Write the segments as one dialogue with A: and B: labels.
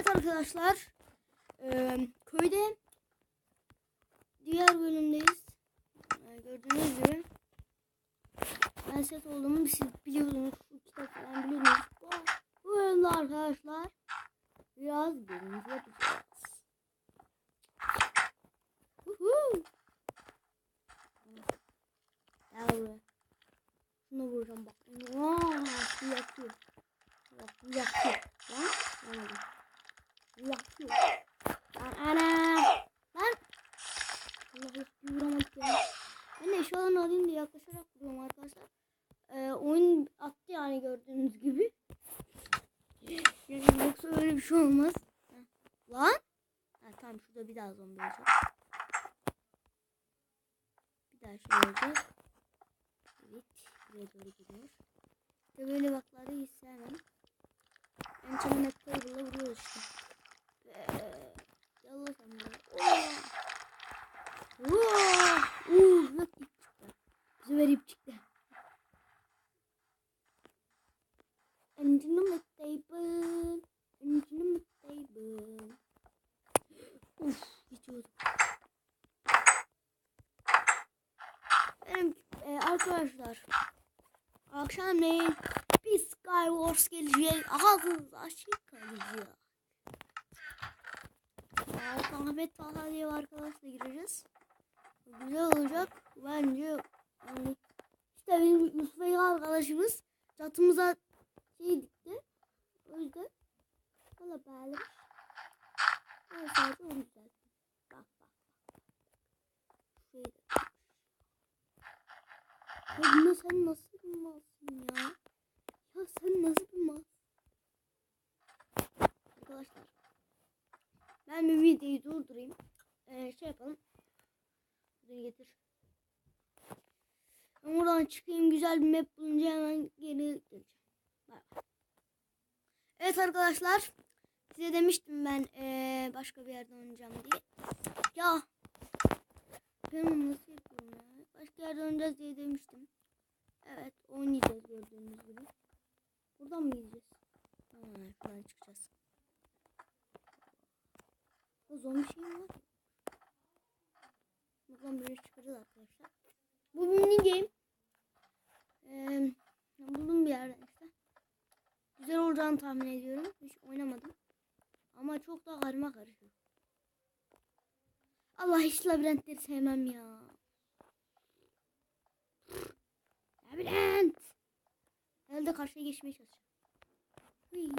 A: Evet arkadaşlar. eee, köyde diğer bölümdeyiz. Ee, gördüğünüz gibi. Ben set olduğumu siz biliyorsunuz. Bu kitap falan biliyorsunuz. Bu, bölümde arkadaşlar biraz birinci yapacağız. Buraya. Şunu vuracağım bak. Vaa, bu yakıyor. Bak bu yakıyor. Lan, anladım. Bu yakıyor. Lan ana. Lan. Allah Allah bir vuramadık ya. Ben de eşyalarını alayım diye yaklaşarak vuruyorum arkadaşlar. Ee, oyun attı yani gördüğünüz gibi. Yani yoksa öyle bir şey olmaz. Lan. Ha, tamam şurada bir daha zombi olacak. Bir daha şey olacak. Evet. Buraya doğru gidiyor. İşte böyle bakları hiç sevmem. En map table'la vuruyoruz işte. Ee, Yallah sen buraya. Oo. Vaa! Uuu bak ip çıktı. Sefer ip çıktı. Engine mı table? Mı table? Uf geçiyordum. Benim e, arkadaşlar akşamleyin bir Skywars gelecek. Ağzınız açık kalacak. Ahmet Talha diye bir arkadaşla gireceğiz. Güzel olacak. Bence yani işte benim Yusuf arkadaşımız çatımıza şey dikti. Valla bağlamış. Ben sadece onu düzelttim. Bak bak bak. Ya bunu sen nasıl bir ya? Ya sen nasıl bir? Arkadaşlar. Ben bir videoyu durdurayım. Ee, şey yapalım. Bunu getir. Ben buradan çıkayım. Güzel bir map bulunca hemen geri geleceğim. Evet arkadaşlar. Size demiştim ben ee, başka bir yerde oynayacağım diye. Ya. Ben onu nasıl yapıyorum ya? Başka yerde oynayacağız diye demiştim. Evet oynayacağız gördüğünüz gibi. Buradan mı gideceğiz? Tamam şuradan çıkacağız. O zombi şey mi var? Buradan böyle çıkacağız arkadaşlar. Bu mini game. Ee, buldum bir yerden işte. Güzel olacağını tahmin ediyorum. Hiç oynamadım. Ama çok da karma karışıyor. Allah hiç labirentleri sevmem ya. Labirent. Herhalde karşıya geçmeye çalışacağım. Hıy,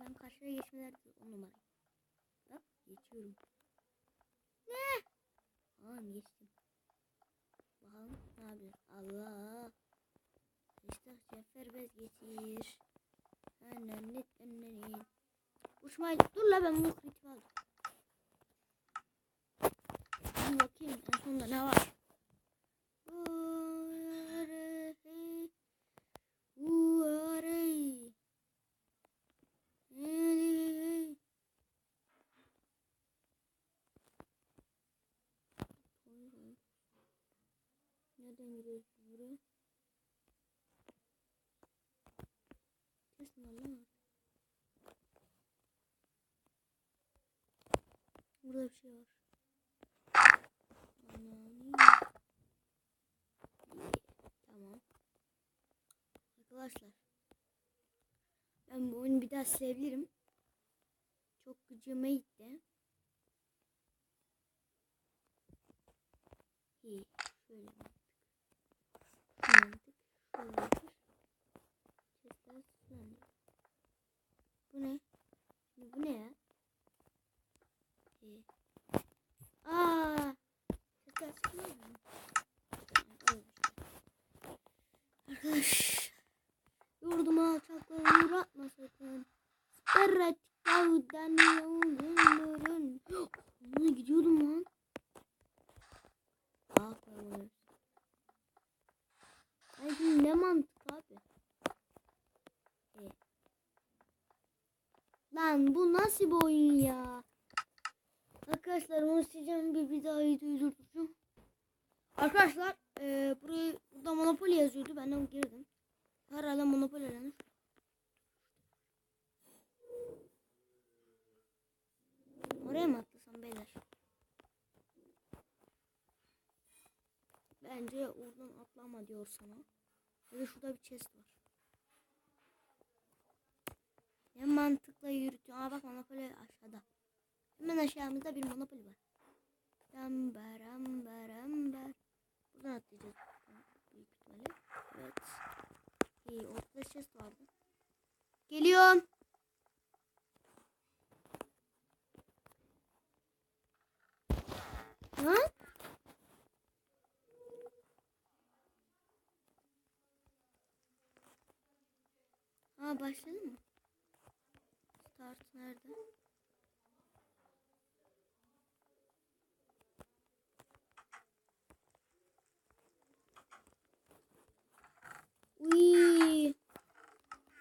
A: ben karşıya geçmeler on numara. Bak geçiyorum. Ne? Tamam geçtim. Bakalım ne yapıyor? Allah. İşte sefer bez getir. Annen annen. Uçmayı dur la ben bunu kritik aldım. Bir bakayım en sonunda ne var? Nereden giriyoruz buraya? Kesin anlamadım. Burada bir şey var. Tamam. Arkadaşlar. Ben bu oyunu bir daha sevebilirim. Çok gücüme gitti. İyi. Şöyle. Şöyle yapır. Sesler seslendir. Bu ne? Şimdi bu ne ya? İyi. Aa! Sesler seslendir mi? Arkadaş. Yurduma alçaklığı uğratma sakın. Sperret yavdan yavdunların. Ne gidiyordum lan. Aferin. Ne mantık abi? E. Lan bu nasıl bir oyun ya? Arkadaşlar onu sileceğim bir, bir daha. Arkadaşlar e, burayı burada Monopoly yazıyordu. Ben de girdim. Herhalde Monopoly öğrenmiş. Bence oradan atlama diyor sana. Da şurada bir chest var. Ne mantıkla yürütüyor. Aa bak Monopoly aşağıda. Hemen aşağımızda bir Monopoly var. Amber amber amber. Buradan atlayacağız. Büyük ihtimalle. Evet. İyi ortada chest vardı. Geliyorum. Ha? Ha başladı mı? Start nerede? Uy.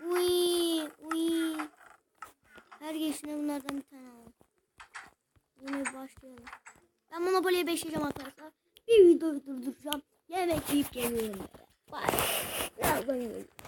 A: Uy. Uy. Her geçtiğinde bunlardan bir tane alalım. Bunu başlayalım. Ben Monopoly'ye beşleyeceğim arkadaşlar. Bir videoyu durduracağım. Yemek yiyip geliyorum. Bye. Birazdan geliyorum.